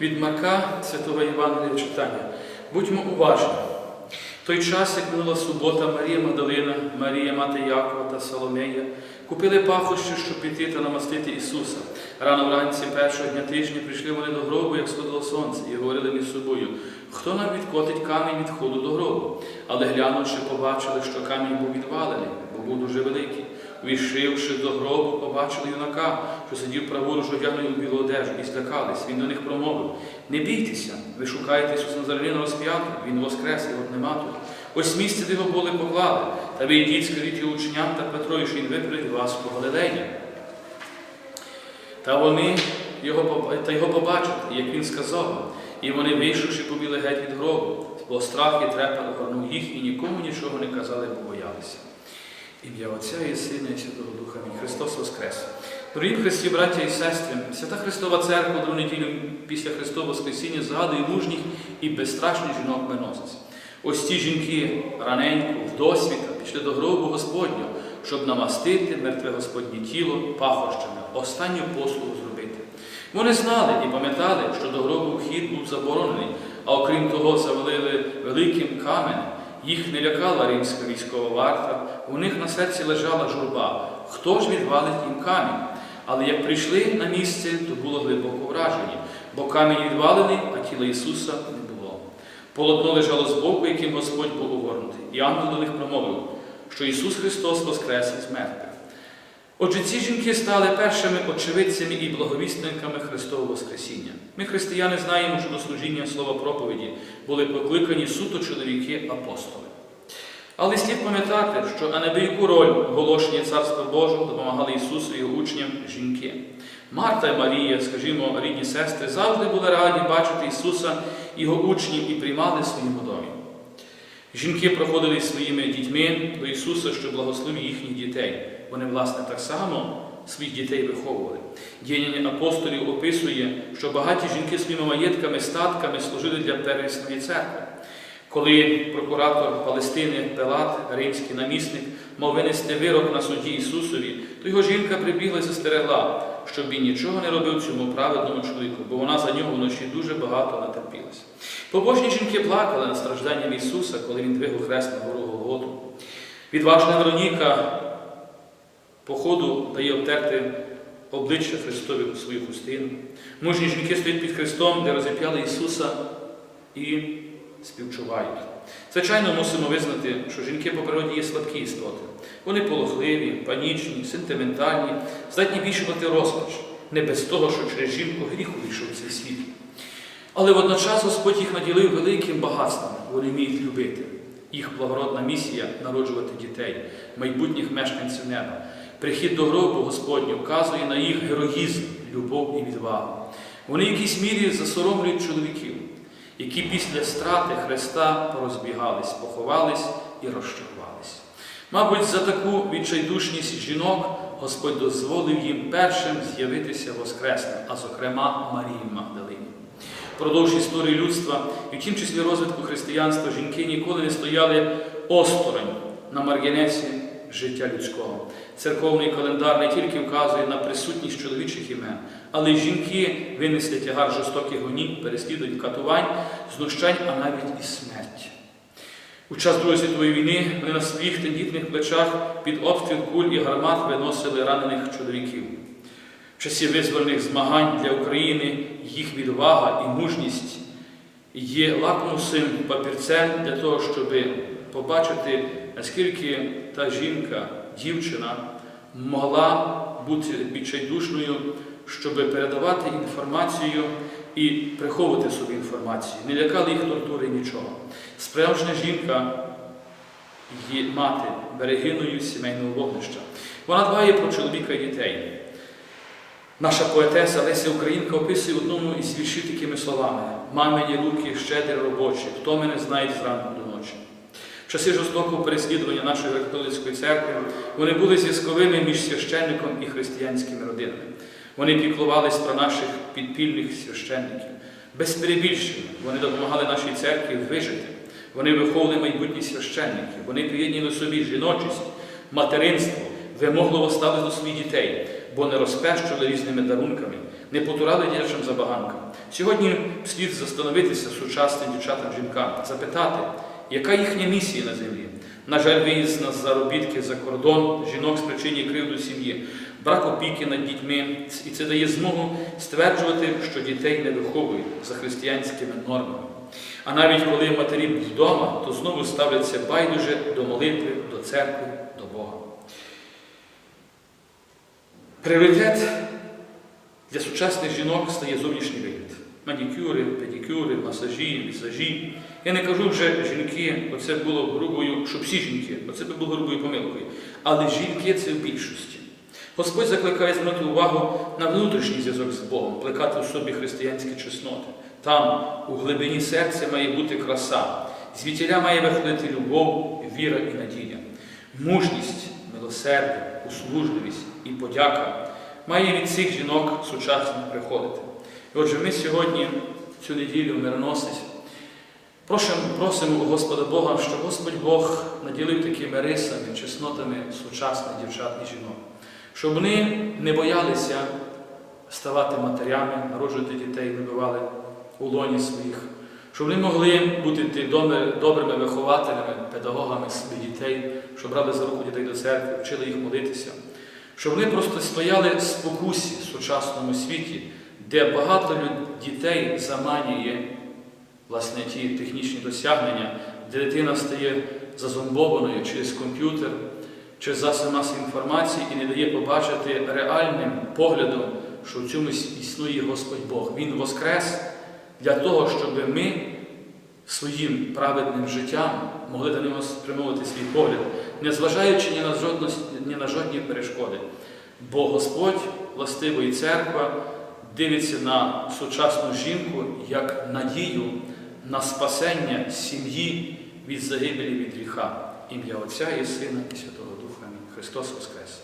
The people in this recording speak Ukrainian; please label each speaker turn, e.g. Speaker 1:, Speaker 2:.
Speaker 1: Від Марка Святого Євангелія читання. Будьмо уважні. В той час, як минула субота, Марія Магдалина, Марія Мати Якова та Соломея купили пахощі, щоб піти та намастити Ісуса. Рано вранці першого дня тижня прийшли вони до гробу, як сходило сонце, і говорили між собою, хто нам відкотить камінь від ходу до гробу. Але глянувши, побачили, що камінь був відвалений, бо був дуже великий. Увійшивши до гробу, побачили юнака, що сидів праворуч одягнений у білу одежу, і злякались. Він до них промовив: Не бійтеся, ви шукаєте Ісуса Назарянина розп'ятого, Він воскрес, його нема тут. Ось місце, де його були поклали. Та ви йдіть, скажіть і учням та Петрові, що він випередить вас по Галилеї. Та вони його, та його побачили, як він сказав, і вони, вийшовши, побіли геть від гробу, бо страх і трепет огорнув їх, і нікому нічого не казали, бо боялися. Ім'я Отця і Сина, і Святого Духа. Амінь. Христос Воскрес. Дорогі Христі, браття і сестри, Свята Христова Церква другу неділю після Христового Воскресіння згадує мужніх і безстрашних жінок миносиць. Ось ці жінки раненько, в досвіта, пішли до гробу Господнього, щоб намастити мертве Господнє тіло пахощами, останню послугу зробити. Вони знали і пам'ятали, що до гробу вхід був заборонений, а окрім того, завалили великим каменем. Їх не лякала римська військова варта, у них на серці лежала журба. Хто ж відвалить їм камінь? Але як прийшли на місце, то було глибоко вражені, бо камінь відвалений, а тіла Ісуса не було. Полотно лежало збоку, яким Господь був огорнутий, і ангел до них промовив, що Ісус Христос воскрес із мертвих. Отже, ці жінки стали першими очевидцями і благовісниками Христового Воскресіння. Ми, християни, знаємо, що до служіння слова проповіді були покликані суто чоловіки-апостоли. Але слід пам'ятати, що а яку роль в оголошенні Царства Божого допомагали Ісусу і його учням жінки. Марта і Марія, скажімо, рідні сестри, завжди були раді бачити Ісуса його учнів і приймали своєму домі. Жінки проходили своїми дітьми до Ісуса, що благословив їхніх дітей. Вони, власне, так само своїх дітей виховували. Діяння апостолів описує, що багаті жінки своїми маєтками, статками служили для первісної церкви. Коли прокуратор Палестини Пилат, римський намісник, мав винести вирок на суді Ісусові, то його жінка прибігла і застерегла, щоб він нічого не робив цьому праведному чоловіку, бо вона за нього вночі дуже багато натерпілася. Побожні жінки плакали над стражданням Ісуса, коли він двигав хрест на гору Голготу. Відважна Вероніка по ходу дає обтерти обличчя Христові у свою хустину. Мужні жінки стоять під Христом, де розіп'яли Ісуса і співчувають. Звичайно, мусимо визнати, що жінки по природі є слабкі істоти. Вони полохливі, панічні, сентиментальні, здатні вішувати розпач, не без того, що через жінку гріх увійшов цей світ. Але водночас Господь їх наділив великим багатством, вони вміють любити. Їх благородна місія народжувати дітей, майбутніх мешканців неба. Прихід до гробу Господню вказує на їх героїзм, любов і відвагу. Вони в якійсь мірі засоромлюють чоловіків, які після страти Христа порозбігались, поховались і розчарувались. Мабуть, за таку відчайдушність жінок Господь дозволив їм першим з'явитися воскресним, а зокрема Марії Магдалині. Продовж історії людства, і в тім числі розвитку християнства, жінки ніколи не стояли осторонь на маргінесі життя людського. Церковний календар не тільки вказує на присутність чоловічих імен, але й жінки винесли тягар жорстоких гонів, переслідувань, катувань, знущань, а навіть і смерть. У час Другої світової війни вони на своїх тендітних плечах під обстріл куль і гармат виносили ранених чоловіків. В часі визвольних змагань для України їх відвага і мужність є лакмусим папірцем для того, щоб побачити, наскільки та жінка, дівчина могла бути відчайдушною, щоб передавати інформацію і приховувати собі інформацію. Не лякали їх тортури нічого. Справжня жінка є мати берегиною сімейного вогнища. Вона дбає про чоловіка і дітей. Наша поетеса Леся Українка описує одному із віршів такими словами: Мамині руки щедрі робочі, хто мене знає зранку до ночі. Часи жорстокого переслідування нашої католицької церкви вони були зв'язковими між священником і християнськими родинами. Вони піклувались про наших підпільних священників. Без перебільшення вони допомагали нашій церкві вижити. Вони виховували майбутні священники, вони поєднали собі жіночість, материнство, вимогливо ставили до своїх дітей, бо не розпещували різними дарунками. не потурали дівчим забаганкам. Сьогодні слід застановитися сучасним дівчатам жінкам, запитати, яка їхня місія на землі. На жаль, виїзд на заробітки за кордон, жінок спричинює кривду сім'ї, брак опіки над дітьми, і це дає змогу стверджувати, що дітей не виховують за християнськими нормами. А навіть коли матері вдома, то знову ставляться байдуже до молитви, до церкви, до Бога. Пріоритет для сучасних жінок стає зовнішній вигляд. Манікюри, педикюри, масажі, вісажі. Я не кажу вже жінки, оце було грубою, що всі жінки, оце би було грубою помилкою. Але жінки це в більшості. Господь закликає звернути увагу на внутрішній зв'язок з Богом, плекати у собі християнські чесноти. Там, у глибині серця, має бути краса, звідтіля має виходити любов, віра і надія, мужність, милосердя, услужливість і подяка має від цих жінок сучасних приходити. І отже, ми сьогодні, цю неділю, мироносець, просимо, просимо у Господа Бога, щоб Господь Бог наділив такими рисами, чеснотами сучасних дівчат і жінок, щоб вони не боялися ставати матерями, народжувати дітей, вибивали у лоні своїх, щоб вони могли бути добрими вихователями, педагогами своїх дітей, щоб брали за руку дітей до церкви, вчили їх молитися, щоб вони просто стояли в спокусі в сучасному світі, де багато дітей заманює власне ті технічні досягнення, де дитина стає зазомбованою через комп'ютер, через засоби масової інформації і не дає побачити реальним поглядом, що в цьому існує Господь Бог. Він воскрес для того, щоб ми своїм праведним життям могли до нього спрямовувати свій погляд, незважаючи ні на жодні перешкоди. Бо Господь, властиво і церква, дивиться на сучасну жінку як надію на спасення сім'ї від загибелі від гріха. Ім'я Отця і Сина і Святого Духа. Христос Воскрес!